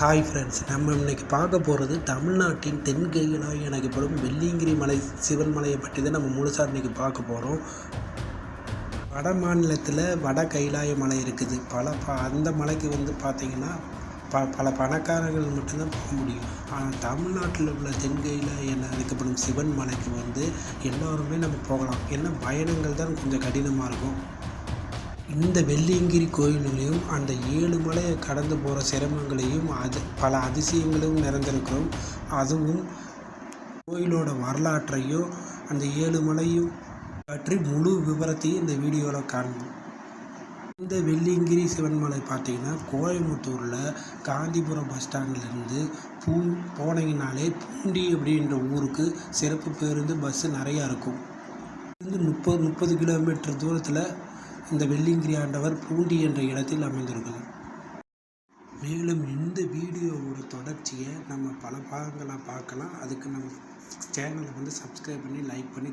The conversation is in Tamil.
ஹாய் ஃப்ரெண்ட்ஸ் நம்ம இன்றைக்கி பார்க்க போகிறது தமிழ்நாட்டின் தென்கைகளாக எனக்கப்படும் வெள்ளியங்கிரி மலை சிவன் மலையை பற்றி தான் நம்ம முழுசாக இன்றைக்கி பார்க்க போகிறோம் வட மாநிலத்தில் வட கைலாய மலை இருக்குது. பல ப அந்த மலைக்கு வந்து பார்த்திங்கன்னா ப பல பணக்காரர்கள் மட்டும்தான் போக முடியும். ஆனால் தமிழ்நாட்டில் உள்ள தென்கையில் என அழைக்கப்படும் சிவன் மலைக்கு வந்து எல்லோருமே நம்ம போகலாம். ஏன்னா பயணங்கள் தான் கொஞ்சம் கடினமாக இருக்கும். இந்த வெள்ளியங்கிரி கோயிலுலேயும் அந்த ஏழு மலையை கடந்து போகிற சிரமங்களையும் அது பல அதிசயங்களும் நிறைந்திருக்கிறோம் அதுவும் கோயிலோட வரலாற்றையும் அந்த ஏழு மலையும் பற்றி முழு விவரத்தையும் இந்த வீடியோவில் காண்போம். இந்த வெள்ளியங்கிரி சிவன் மலை பார்த்தீங்கன்னா கோயம்புத்தூரில் காந்திபுரம் பஸ் ஸ்டாண்ட்லேருந்து பூ போனீங்கனாலே பூண்டி அப்படின்ற ஊருக்கு சிறப்பு பேருந்து பஸ்ஸு நிறையா இருக்கும். இருந்து முப்பது முப்பது கிலோமீட்டர் தூரத்தில் இந்த வெள்ளிங்கிரி ஆண்டவர் பூண்டி என்ற இடத்தில் அமைந்திருக்குது மேலும் இந்த வீடியோவோட தொடர்ச்சியை நம்ம பல பாகங்களாக பார்க்கலாம். அதுக்கு நம்ம சேனலை வந்து சப்ஸ்கிரைப் பண்ணி லைக் பண்ணி